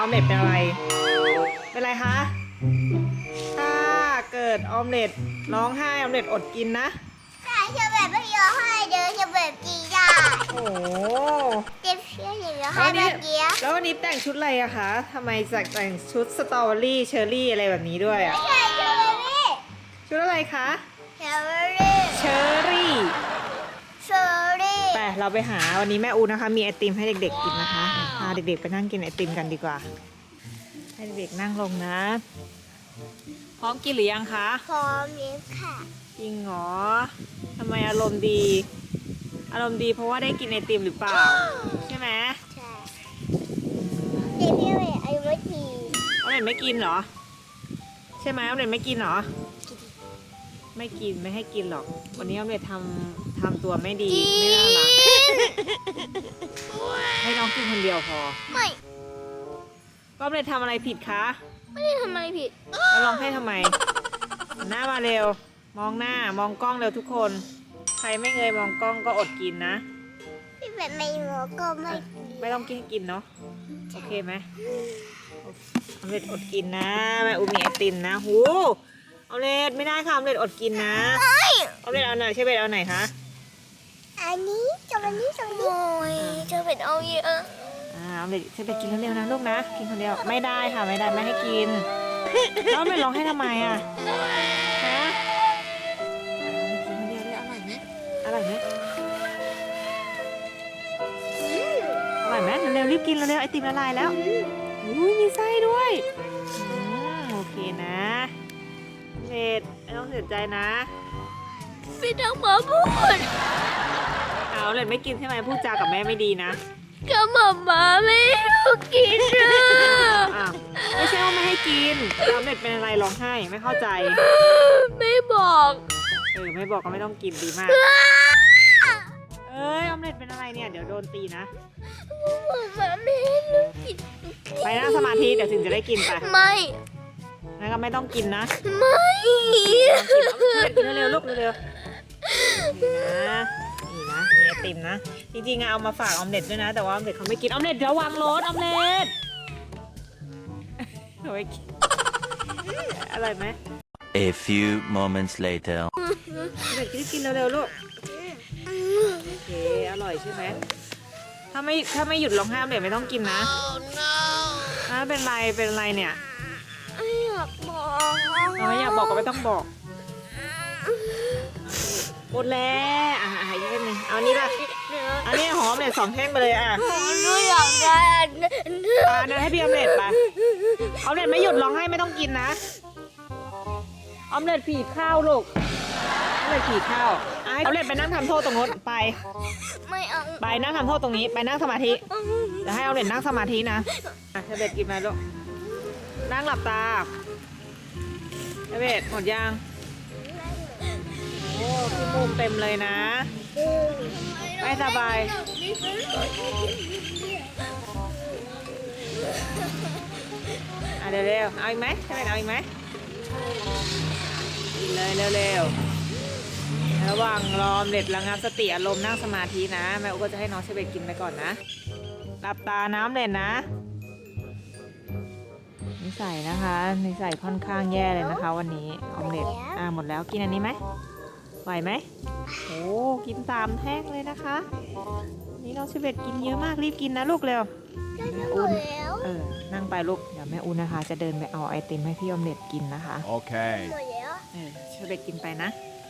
อมเล็ตเป็นอะไร เป็นไรคะ ถ้าเกิดออมเล็ตร้องไห้ออมเล็ตอดกินนะ แต่จะแบบไม่ยอมให้เดินจะแบบจีได้โอ้โหเจ็บเชื่ออย่างเดียวให้เมื่อกี้แล้ววันนี้แต่งชุดอะไรอะคะทำไมแต่งชุดสตรอเบอรี่เชอร์รี่อะไรแบบนี้ด้วยอะใช่เชอร์รี่ ชุดอะไรคะ เชอร์รี่ เชอร์รี่เชอร์รี่ไป เราไปหาวันนี้แม่อูนะคะ มีไอติมให้เด็กๆกินนะคะพาเด็กๆไปนั่งกินไอติมกันดีกว่า ให้เด็กๆนั่งลงนะ พร้อมกินหรือยังคะพร้อมนี้ค่ะจริงเหรอทำไมอารมณ์ดี อารมณ์ดีเพราะว่าได้กินไอติมหรือเปล่า ใช่ไหมใช่เด็กพี่เมย์อายุไม่ทีออมเล็ตไม่กินเหรอ ใช่ไหมออมเล็ตไม่กินเหรอ ไม่กินไม่ให้กินหรอก วันนี้ออมเล็ตทำทำตัวไม่ดี ไม่น่ารัก ให้น้องกินคนเดียวพอไม่ ออมเล็ตทำอะไรผิดคะไม่ได้ทำอะไรผิด แล้วร้องให้ทำไมหันหน้ามาเร็ว มองหน้ามองกล้องเร็วทุกคน ใครไม่เงยมองกล้องก็อดกินนะ พี่แบบไม่งอก็ไม่ไม่ต้องกินให้กินเนาะ โอเคไหมออมเล็ตอดกินนะแม่อูมีไอติมนะหู ออมเล็ตไม่ได้ค่ะออมเล็ตอดกินนะออมเล็ตเอาไหนใช่เบ็ดเอาไหนคะอันนี้จะวันนี้จะวันนี้โอ้ยจะเป็นเอาเยอะอ่าออมเล็ตใช่เบ็ดกินเร็วๆนะลูกนะกินคนเดียวไม่ได้ค่ะไม่ได้ไม่ให้กินแล้วออมเล็ตร้องให้ทำไมอะฮะกินคนเดียวได้อร่อยไหมอร่อยไหมอร่อยไหมเร็วๆรีบกินเร็วๆไอติมละลายแล้วอุ้ยมีไส้ด้วยอืมโอเคนะ เบ็ดไม่ต้องเสียใจนะไม่ต้องมาพูดเอาเลยไม่กินใช่ไหมพูดจากับแม่ไม่ดีนะก็หมามาไม่ให้กินอะอ้าวไม่ใช่ว่าไม่ให้กินแต่ออมเล็ตเป็นอะไรร้องไห้ไม่เข้าใจไม่บอกเออไม่บอกก็ไม่ต้องกินดีมาก เอ้ยออมเล็ตเป็นอะไรเนี่ย เดี๋ยวโดนตีนะ หมามาไม่ให้หนูกินไปนั่งสมาธิเดี๋ยวถึงจะได้กินไป ไม่ งั้นก็ไม่ต้องกินนะไม่กินเร็วๆลูกเร็วๆนี่นะนี่นะมีไอติมนะ จริงๆอะเอามาฝากออมเล็ตด้วยนะ แต่ว่าออมเล็ตเขาไม่กินออมเล็ตเดี๋ยววางรถออมเล็ตเอาไว้กินอร่อยไหม A few moments later. ออมเล็ตรีบกินเร็วๆลูกโอเคอร่อยใช่ไหมถ้าไม่ถ้าไม่หยุดร้องไห้ออมเล็ตไม่ต้องกินนะถ้าเป็นไรเป็นไรเนี่ยไม่อยากบอกเราไม่อยากบอกก็ไม่ต้องบอกหมดแล้วอะอะอีกแค่นึงเอาอันนี้ป่ะอันนี้หอมเนี่ยสองแท่งไปเลยอะหนูอยากได้อันนั้นอะอันนั้นให้พี่ออมเล็ตไปออมเล็ตไม่หยุดร้องไห้ไม่ต้องกินนะออมเล็ตผีข้าวลูกออมเล็ตผีข้าวอะให้ออมเล็ตไปนั่งทำโทษตรงนู้นไปไม่เอาไปนั่งทำโทษตรงนี้ไปนั่งสมาธิเดี๋ยวให้เอาเด็ดนั่งสมาธินะอะเทเบตกินมาลูกนั่งหลับตา เทเบตหมดยังโอ้ที่มุมเต็มเลยนะ ไม่สบาย อะเร็วๆเอาอีกไหมเทเบตเอาอีกไหมกินเลยเร็วๆระหว่างรอมเด็ดระงับสติอารมณ์นั่งสมาธินะ แม่อุก็จะให้น้องเชเบตกินไปก่อนนะ หลับตาน้ำเด่นนะ นิสัยนะคะนิสัยค่อนข้างแย่เลยนะคะ วันนี้ออมเล็ตอ่าหมดแล้วกินอันนี้ไหมไหวไหมโอ้กินสามแท่งเลยนะคะ นี่น้องเชเบตกินเยอะมากรีบกินนะลูกเร็วหมดแล้วเออนั่งไปลูกเดี๋ยวแม่อุนนะคะ จะเดินไปเอาไอติมให้พี่ออมเล็ตกินนะคะ Okay. หมดแล้วเออเชเบตกินไปนะห